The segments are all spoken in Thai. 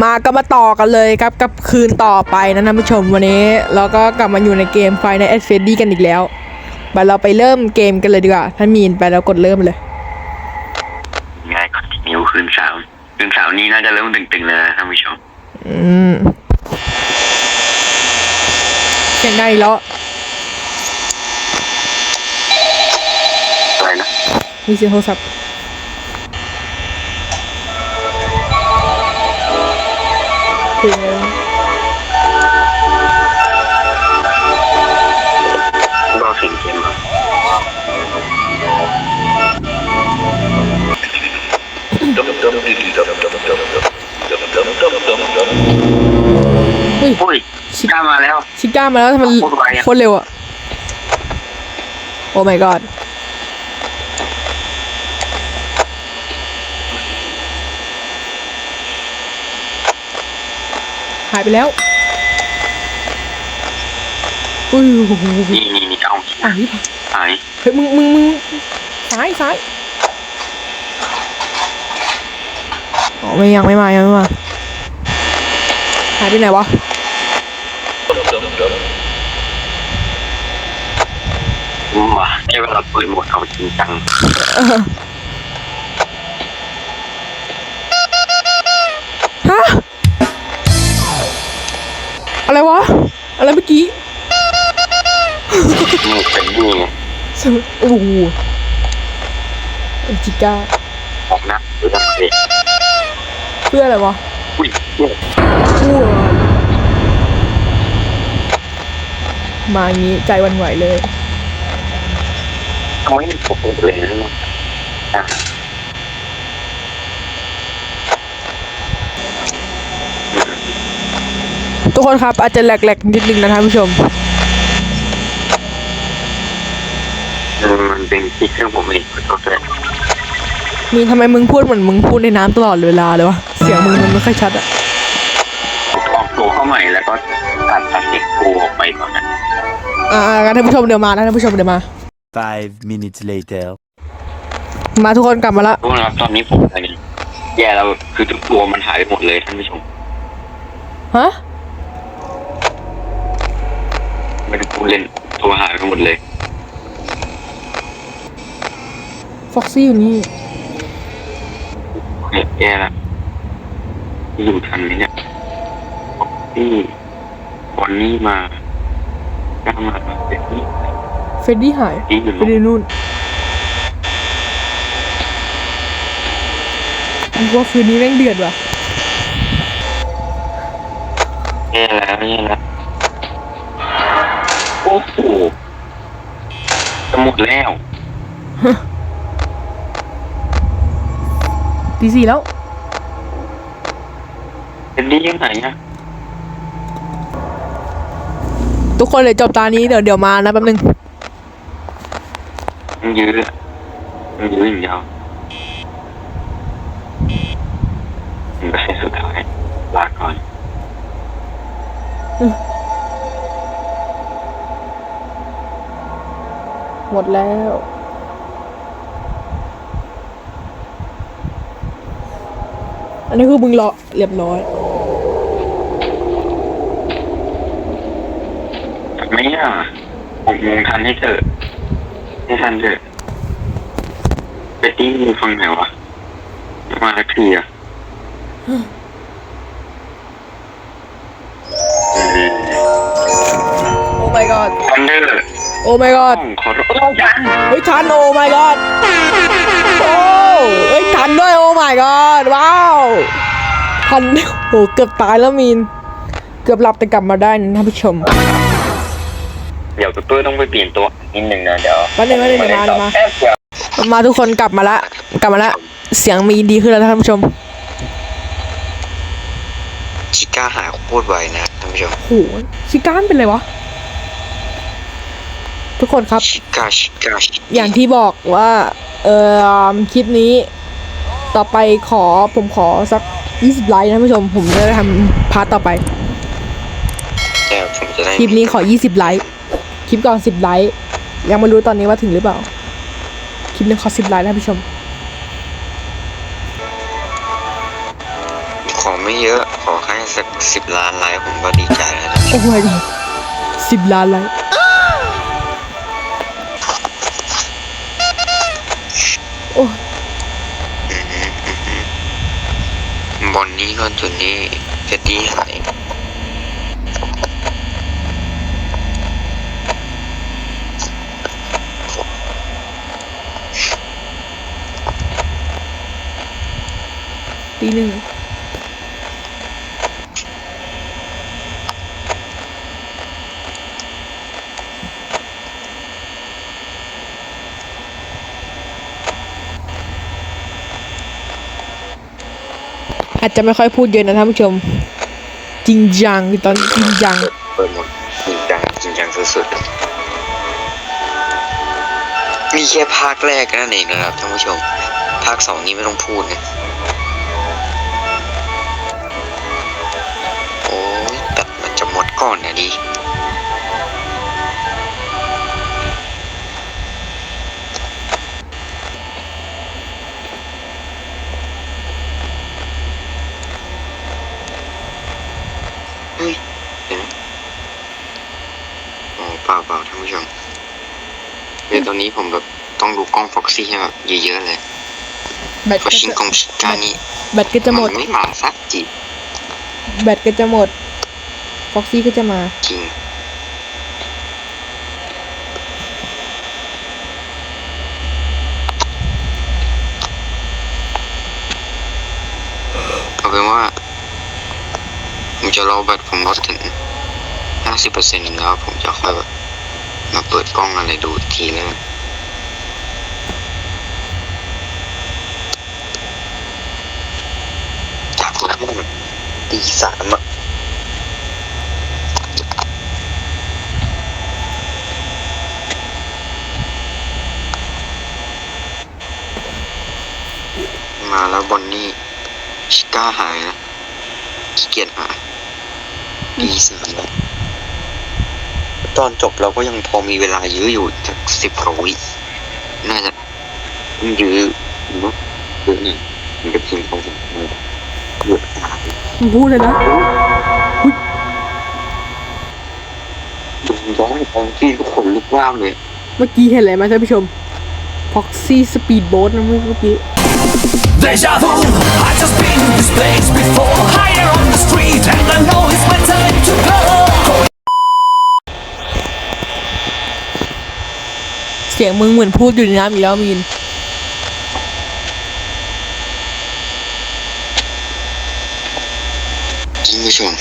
มาก็มาต่อกันเลยครับกับคืนต่อไปนะท่านผู้ชมวันนี้เราก็กลับมาอยู่ในเกมไฟในเอสเฟดีกันอีกแล้วไปเราไปเริ่มเกมกันเลยดีกว่าท่านมีนไปเรากดเริ่มเลยง่ายกว่านิ้วคืนเสาร์คืนเสาร์นี้น่าจะเริ่มตึงๆแล้วนะท่านผู้ชม อืมเสียงได้แล้วอะไรนะมีเสียงโทรศัพท์ เพลงอะไรวะรอเสียงเกมเหรอเฮ้ยโอ้ยชิก้ามาแล้ว ชิก้ามาแล้วทำไมโคตรไวอะโคตรเร็วอะโอ้ my god หายไปแล้วอุ้ยโอ้โหนี่นี่นี่เอาอะนี่หายเฮ้ยมึงมึงมึงซ้ายซ้ายอ๋อไม่ยังไม่มายังไม่มาหายไปไหนวะอืมว่ะแค่เวลาปืนหมดเอาจริงจัง อะไรวะ อะไรเมื่อกี้นี่เป็นนี่ไงโอ้โหเอ็นจิก้าออกนะหรือทำเด็กเพื่ออะไรวะอุ้ยเนี่ยอ้วมาอย่างนี้ใจหวันไหวเลยทำไมไม่ปกเลยนะอะ ทุกคนครับอาจจะแหลกๆนิดนึงนะท่านผู้ชมอืมมันเป็นที่เครื่องผมเองขอโทษด้วยมีทำไมมึงพูดเหมือนมึงพูดในน้ำตลอดเวลาเลยวะเสียงมึงมันไม่ค่อยชัดอะออกตัวเข้าใหม่แล้วก็ตัดตัดเด็กกูออกไปก่อนนะอ่าๆงั้นท่านผู้ชมเดี๋ยวมานะท่านผู้ชมเดี๋ยวมา Five minutes later. มาทุกคนกลับมาละทุกคนครับตอนนี้ผมอะไรเนี่ยแย่แล้วคือทุกตัวมันหายไปหมดเลยท่านผู้ชม ฮะ ไม่ได้พูดเล่นตัวหายไปหมดเลย ฟ็อกซี่อยู่นี่ เนี่ยแย่แล้วอยู่ทันไหมเนี่ยนี่วันนี้มาก้ามาเด็กนี่เฟรดดี้หายที่อยู่เฟรดดี้นู่นกูว่าคืนนี้แม่งเดือดว่ะ แย่แล้วแย่แล้วโอ้โหจะหมดแล้วตีสี่แล้วเป็นดียังไงอะทุกคนเลยจบตานี้เดี๋ยวเดี๋ยวมานะแป๊บนึงมันยื้อมันยื้ออย่างเดียวมันก็แค่สุดท้ายลาก่อน หมดแล้ว อันนี้คือมึงรอเรียบร้อยไม่อะหกโมงทันให้เถอะให้ทันเถอะไปตี้มึงฟังไหนวะไม่มาสักทีอะเออโอ้ my god ทันเดอร์ โอ้ my god ขอโทษโอ้ยันเฮ้ยทันโอ้ my god โอ้เฮ้ยทันด้วยโอ้ my god ว้าวทันโอ้เกือบตายแล้วมีน เกือบหลับแต่กลับมาได้นะท่านผู้ชม เดี๋ยวตัวต้องไปเปลี่ยนตัวนิดนึงนะเดี๋ยวแป๊บนึงแป๊บนึงเดี๋ยวมาเดี๋ยวมา แป๊บเดียวมาทุกคนกลับมาละ กลับมาละ เสียงมีดีขึ้นแล้วท่านผู้ชมชิก้าหายโคตรไวนะท่านผู้ชมโหชิก้านเป็นไรวะ ทุกคนครับชิก้าชิก้าชิก้อย่างที่บอกว่า เอ่อคลิปนี้ ต่อไปขอผมขอสัก 20 ไลค์นะท่านผู้ชม ผมจะได้ทำพาร์ทต่อไป แต่ผมจะได้คลิปนี้ขอ 20 ไลค์ คลิปก่อน 10 ไลค์ ยังไม่รู้ตอนนี้ว่าถึงหรือเปล่า คลิปนี้ขอ 10 ไลค์นะท่านผู้ชม ของไม่ไม่เยอะ ขอแค่สักสิบล้านไลค์ผมก็ดีใจแล้วนะ โอ้ my god สิบล้านไลค์ โอ้บอลนี้ก็จุดนี้จะตีหายตีหนึ่ง อาจจะไม่ค่อยพูดเยอะนะท่านผู้ชม จริงจังตอนจริงจังเปิดหมดจริงจังจริงจังสุดๆมีแค่ภาคแรกนั่นเองนะครับท่านผู้ชม ภาคสองนี้ไม่ต้องพูดนะโอ้ยแต่มันจะหมดก่อนนะดิ ผู้ชมเดี๋ยวตอนนี้ผมแบบต้องดูกล้องฟ็อกซี่ให้แบบเยอะๆเลยแบตเพราะก็ชิงจะกงชิกานี่แบตก็จะหมมัดนไม่มาสักจีแบตก็จะหมดฟ็อกซี่ก็จะมา จริง เอาเป็นว่า ผมจะรอแบตผมลดถึงห้าสิบเปอร์เซ็นต์แล้วผมจะค่อยแบบ มาเปิดกล้องอะไรดูทีนึงจากนั้นตีสามอะมาแล้วบอนนี่ชิก้าหายนะขี้เกียจหาตีสามแล้ว ตอนจบเราก็ยังพอมีเวลายื้ออยู่จากสิบกว่าวิน่าจะยื้อเนอะยื้อหน่อยมันจะพิมพ์เขาผมหยุดหายมึงพูดเลยนะดูย้อนของที่ก็ขนลุกว้าวเลย เมื่อกี้เห็นอะไรไหมท่านผู้ชมฟ็อกซี่สปีดโบ๊ทนะเมื่อกี้ Deja vu, I just been in this place before Higher on the street and I know it's my time to go เสียงมึงเหมือนพูดอยู่ในน้ำอีกแล้วมีนท่านผู้ชม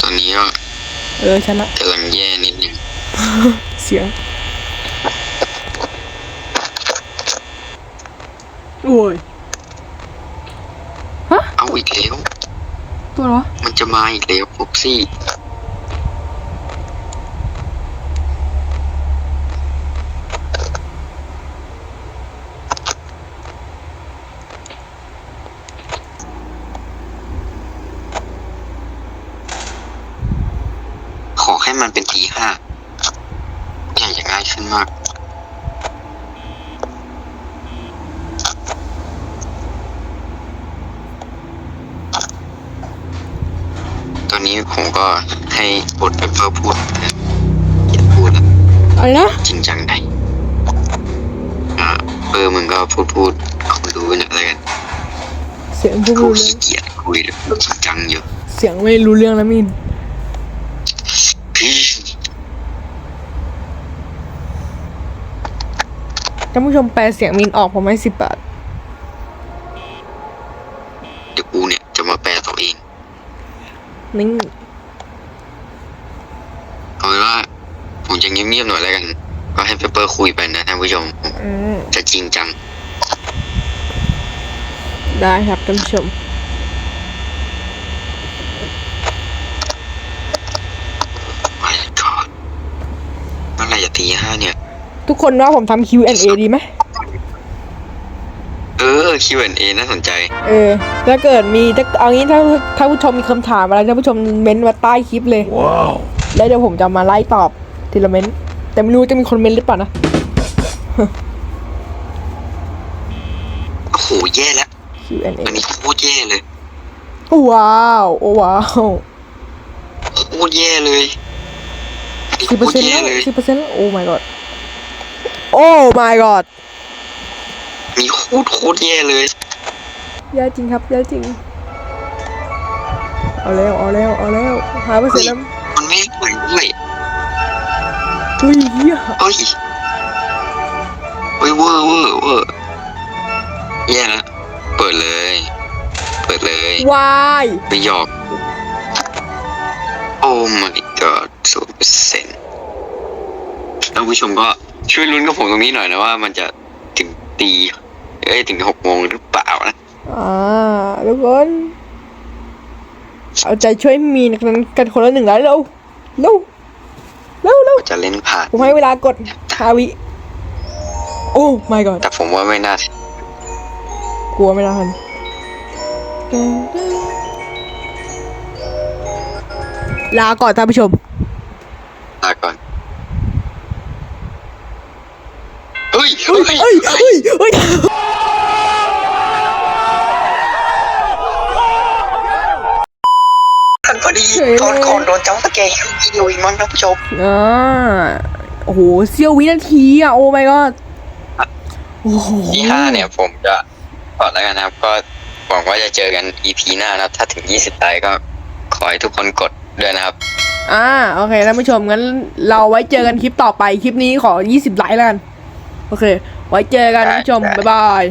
ตอนนี้ก็เออฉันละกำลังแย่นิดนึง เสียงโอ้ยเอาอีกแล้ว ตัวเหรอ มันจะมาอีกแล้วฟ็อกซี่ มันเป็นทีห้าอย่างจะง่ายขึ้นมากตอนนี้ผมก็ให้บทเปเปอร์พูดนะอย่าพูดแล้วอะไรนะจริงจังได้อ่าเปอร์มึงก็พูดพูดคนดูนะอะไรกันเสียงพูดกูรู้เรื่อขี้งเกียจคุยเลยจริงจังอยู่ เสียงไม่รู้เรื่องแล้วมีน พี่ ท่านผู้ชมแปลเสียงมีนออกผมให้สิบบาท เดี๋ยวกูเนี่ยจะมาแปลตัวเองนิ่งเอาเป็นว่าผมจะเงียบๆหน่อยแล้วกัน ก็ให้เปเปอร์คุยไปนะท่านผู้ชมผมอืมจะจริงจัง ได้ครับท่านผู้ชมไม่ก็เมื่อไหรจะตีห้าเนี่ย ทุกคนว่าผมทำ Q&A ดีไหม เออ Q&A น่าสนใจ เออ ถ้าเกิดมีถ้าเอางี้ถ้าถ้าผู้ชมมีคำถามอะไรท่านผู้ชมเม้นต์มาใต้คลิปเลย Wow แล้วเดี๋ยวผมจะมาไล่ตอบทีละเม้นต์แต่ไม่รู้จะมีคนเม้นต์หรือเปล่านะ โอ้โห แย่แล้ว Q&A อันนี้โคตรแย่เลย ว้าว โอ้ว้าวโคตรแย่เลยสิบโคเปอร์ตเซ็นต์รแย่แล้วเลย สิบเปอร์เซ็นต์โอ้ my god โอ้ my god มีโคตรโคตรแย่เลยแย่จริงครับแย่จริง เอาแล้วเอาแล้วเอาแล้วหาเปอร์เซ็นต์แล้วมันไม่ไหวด้วยเฮ้ยเหี้ยเฮ้ยเฮ้ยเวอร์เวอร์เวอร์แย่แล้วเปิดเลย เปิดเลยวายไม่หยอกโอ้ my god ศูนย์เปอร์เซ็นต์ท่านผู้ชมก็ ช่วยลุ้นกับผมตรงนี้หน่อยนะว่ามันจะถึงตีเอ้ยถึงหกโมงหรือเปล่านะอ่าทุกคนเอาใจช่วยมีนกันกันคนละหนึ่งแล้วเร็วเร็วเร็วเร็วจะเล่นผ่านผมให้เวลากดฮาวิโอ้ my god แต่ผมว่าไม่น่ากลัวไม่ได้ทันลาก่อนท่านผู้ชม ลาก่อน เฮ้ยเฮ้ยเฮ้ยเฮ้ยเฮ้ยทันพอดีเฉยเลยโดนคนโดนจ้าสเกย์อยู่อีกมั้งท่านผู้ชมอ่าโอ้โหเสี้ยววินาทีอะโอ้ my god โอ้โหที่ห้าเนี่ยผมจะก่อนแล้วกันนะครับ ก็หวังว่าจะเจอกัน EP หน้านะครับ ถ้าถึง 20ไลค์ก็ขอให้ทุกคนกดด้วยนะครับ อ่า โอเคท่านผู้ชมงั้นเราไว้เจอกันคลิปต่อไป คลิปนี้ขอ 20 ไลค์แล้วกัน โอเค ไว้เจอกันท่านผู้ชม บ๊ายบาย